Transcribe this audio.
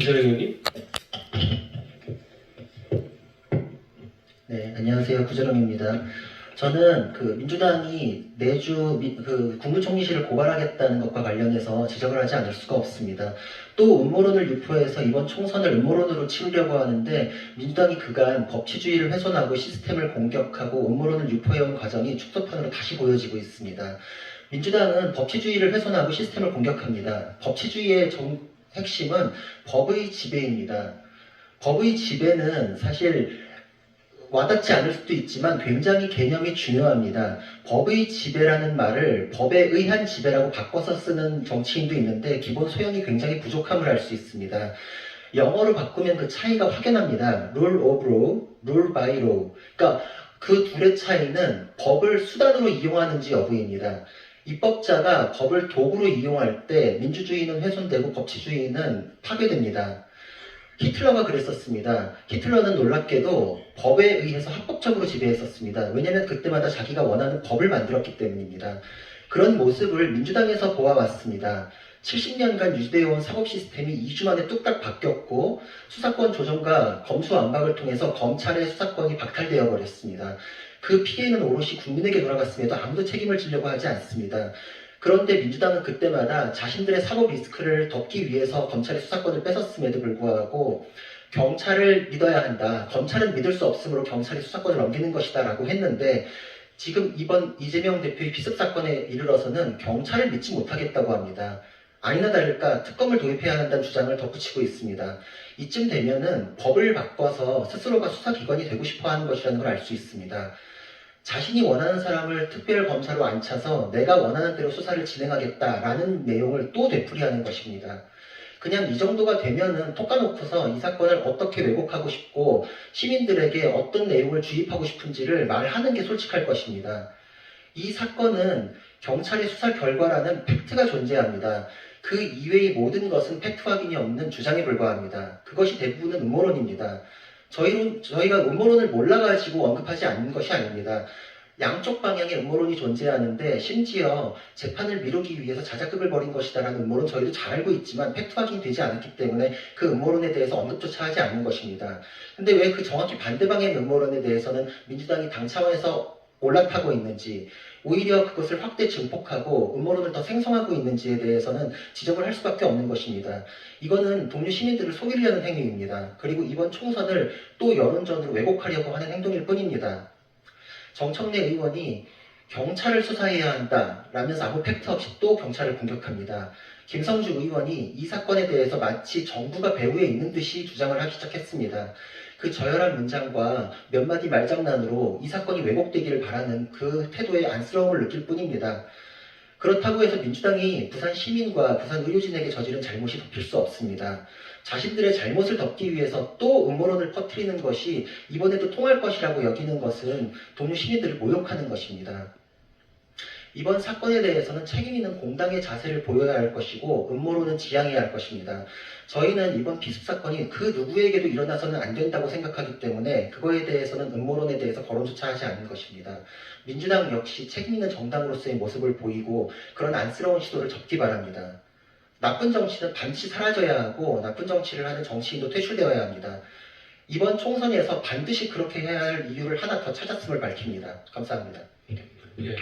구자령 의원님? 네, 안녕하세요. 구재롱입니다. 저는 그 민주당이 내주 미- 그 국무총리실을 고발하겠다는 것과 관련해서 지적을 하지 않을 수가 없습니다. 또 음모론을 유포해서 이번 총선을 음모론으로 치우려고 하는데 민주당이 그간 법치주의를 훼손하고 시스템을 공격하고 음모론을 유포해온 과정이 축소판으로 다시 보여지고 있습니다. 민주당은 법치주의를 훼손하고 시스템을 공격합니다. 법치주의의 정- 핵심은 법의 지배입니다. 법의 지배는 사실 와닿지 않을 수도 있지만 굉장히 개념이 중요합니다. 법의 지배라는 말을 법에 의한 지배라고 바꿔서 쓰는 정치인도 있는데 기본 소양이 굉장히 부족함을 알 수 있습니다. 영어로 바꾸면 그 차이가 확연합니다. rule of law, rule by law. 그러니까 그 둘의 차이는 법을 수단으로 이용하는지 여부입니다. 입법자가 법을 도구로 이용할 때 민주주의는 훼손되고 법치주의는 파괴됩니다. 히틀러가 그랬었습니다. 히틀러는 놀랍게도 법에 의해서 합법적으로 지배했었습니다. 왜냐하면 그때마다 자기가 원하는 법을 만들었기 때문입니다. 그런 모습을 민주당에서 보아왔습니다. 70년간 유지되어온 사법 시스템이 2주 만에 뚝딱 바뀌었고 수사권 조정과 검수 안박을 통해서 검찰의 수사권이 박탈되어 버렸습니다. 그 피해는 오롯이 국민에게 돌아갔음에도 아무도 책임을 지려고 하지 않습니다. 그런데 민주당은 그때마다 자신들의 사법 리스크를 덮기 위해서 검찰의 수사권을 뺏었음에도 불구하고 경찰을 믿어야 한다. 검찰은 믿을 수 없으므로 경찰이 수사권을 넘기는 것이다 라고 했는데 지금 이번 이재명 대표의 비습 사건에 이르러서는 경찰을 믿지 못하겠다고 합니다. 아니나 다를까 특검을 도입해야 한다는 주장을 덧붙이고 있습니다. 이쯤 되면은 법을 바꿔서 스스로가 수사기관이 되고 싶어 하는 것이라는 걸 알 수 있습니다. 자신이 원하는 사람을 특별 검사로 앉혀서 내가 원하는 대로 수사를 진행하겠다라는 내용을 또 되풀이하는 것입니다. 그냥 이 정도가 되면은 톡 까놓고서 이 사건을 어떻게 왜곡하고 싶고 시민들에게 어떤 내용을 주입하고 싶은지를 말하는 게 솔직할 것입니다. 이 사건은 경찰의 수사 결과라는 팩트가 존재합니다. 그 이외의 모든 것은 팩트 확인이 없는 주장에 불과합니다. 그것이 대부분은 음모론입니다. 저희는, 저희가 음모론을 몰라가지고 언급하지 않는 것이 아닙니다. 양쪽 방향의 음모론이 존재하는데 심지어 재판을 미루기 위해서 자작극을 벌인 것이다라는 음모론 저희도 잘 알고 있지만 팩트 확인이 되지 않았기 때문에 그 음모론에 대해서 언급조차 하지 않는 것입니다. 근데 왜 그 정확히 반대 방향의 음모론에 대해서는 민주당이 당 차원에서 올라타고 있는지 오히려 그것을 확대 증폭하고 음모론을 더 생성하고 있는지에 대해서는 지적을 할 수밖에 없는 것입니다. 이거는 동료 시민들을 속이려는 행위입니다. 그리고 이번 총선을 또 여론전으로 왜곡하려고 하는 행동일 뿐입니다. 정청래 의원이 경찰을 수사해야 한다라면서 아무 팩트 없이 또 경찰을 공격합니다. 김성주 의원이 이 사건에 대해서 마치 정부가 배후에 있는 듯이 주장을 하기 시작했습니다. 그 저열한 문장과 몇 마디 말장난으로 이 사건이 왜곡되기를 바라는 그 태도에 안쓰러움을 느낄 뿐입니다. 그렇다고 해서 민주당이 부산 시민과 부산 의료진에게 저지른 잘못이 덮일 수 없습니다. 자신들의 잘못을 덮기 위해서 또 음모론을 퍼뜨리는 것이 이번에도 통할 것이라고 여기는 것은 동료 시민들을 모욕하는 것입니다. 이번 사건에 대해서는 책임 있는 공당의 자세를 보여야 할 것이고 음모론은 지양해야 할 것입니다. 저희는 이번 비습 사건이 그 누구에게도 일어나서는 안 된다고 생각하기 때문에 그거에 대해서는 음모론에 대해서 거론조차 하지 않는 것입니다. 민주당 역시 책임 있는 정당으로서의 모습을 보이고 그런 안쓰러운 시도를 접기 바랍니다. 나쁜 정치는 반드시 사라져야 하고 나쁜 정치를 하는 정치인도 퇴출되어야 합니다. 이번 총선에서 반드시 그렇게 해야 할 이유를 하나 더 찾았음을 밝힙니다. 감사합니다. 예.